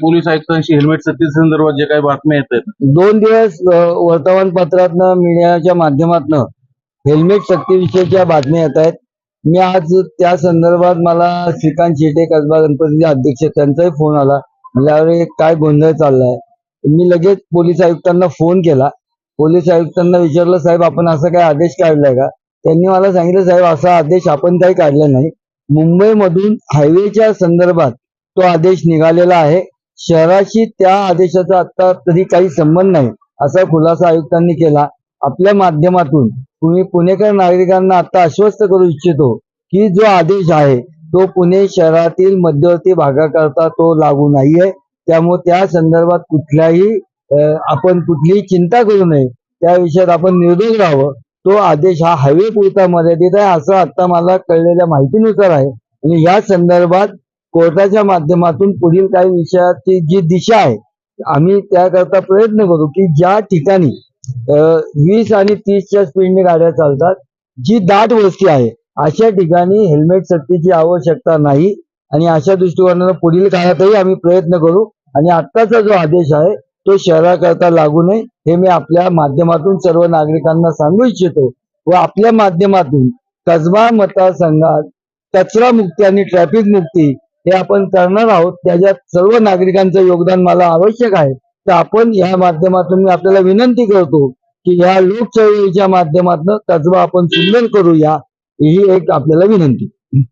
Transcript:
Police आयुक्तांशी helmet सक्ती संदर्भात जे काही बातम्या येत आहेत. दोन दिवस वर्तमानपत्रातनं मीडियाच्या माध्यमातनं हेल्मेट सक्तीविषयीच्या बातम्या येत आहेत. मी आज त्या संदर्भात मला श्रीकांत शेटे कसबा गणपतीचे अध्यक्ष त्यांचाही फोन आला. म्हणजे काय गोंधळ चाललाय? मी लगेच पोलीस आयुक्तांना फोन केला. पोलीस आयुक्तांना विचारलं साहेब आपण असा काय आदेश काढलाय का? त्यांनी मला सांगितलं साहेब असा आदेश आपण काही काढला नाही. मुंबईमधून हायवेच्या संदर्भात तो आदेश निघालेला आहे. शहराशी त्या आदेशाचा आता तरी काही संबंध नाही असा खुलासा आयुक्तांनी केला. आपल्या माध्यमातून तुम्ही पुणेकर नागरिकांना आता आश्वस्त करू इच्छितो की जो आदेश आहे तो पुणे शहरातील मध्यवर्ती भागाकरता तो लागू नाहीये त्यामुळे त्या संदर्भात कुठल्याही आपण कुठलीही चिंता करू नये. त्या विषयात आपण निर्दोष राहावं. तो आदेश हा हायवे पुरता मर्यादित आहे असं आता मला कळलेल्या माहितीनुसार आहे. आणि या संदर्भात कोर्टाच्या माध्यमातून पुढील काही विषयाची जी दिशा आहे आम्ही त्याकरता प्रयत्न करू की ज्या ठिकाणी वीस आणि तीसच्या स्पीडने गाड्या चालतात जी दाट वस्ती आहे अशा ठिकाणी हेल्मेट सक्तीची आवश्यकता नाही आणि अशा दृष्टिकोनानं पुढील काळातही आम्ही प्रयत्न करू आणि आत्ताचा जो आदेश आहे तो शहराकरता लागू नये हे मी आपल्या माध्यमातून सर्व नागरिकांना सांगू इच्छितो व आपल्या माध्यमातून कसबा मतदारसंघात कचरा मुक्ती आणि ट्रॅफिक मुक्ती हे आपण करणार आहोत. त्याच्यात सर्व नागरिकांचं योगदान मला आवश्यक आहे. तर आपण या माध्यमातून मी आपल्याला विनंती करतो की या लोकचळवळीच्या माध्यमातून कसबा आपण सुंदर करूया ही एक आपल्याला विनंती.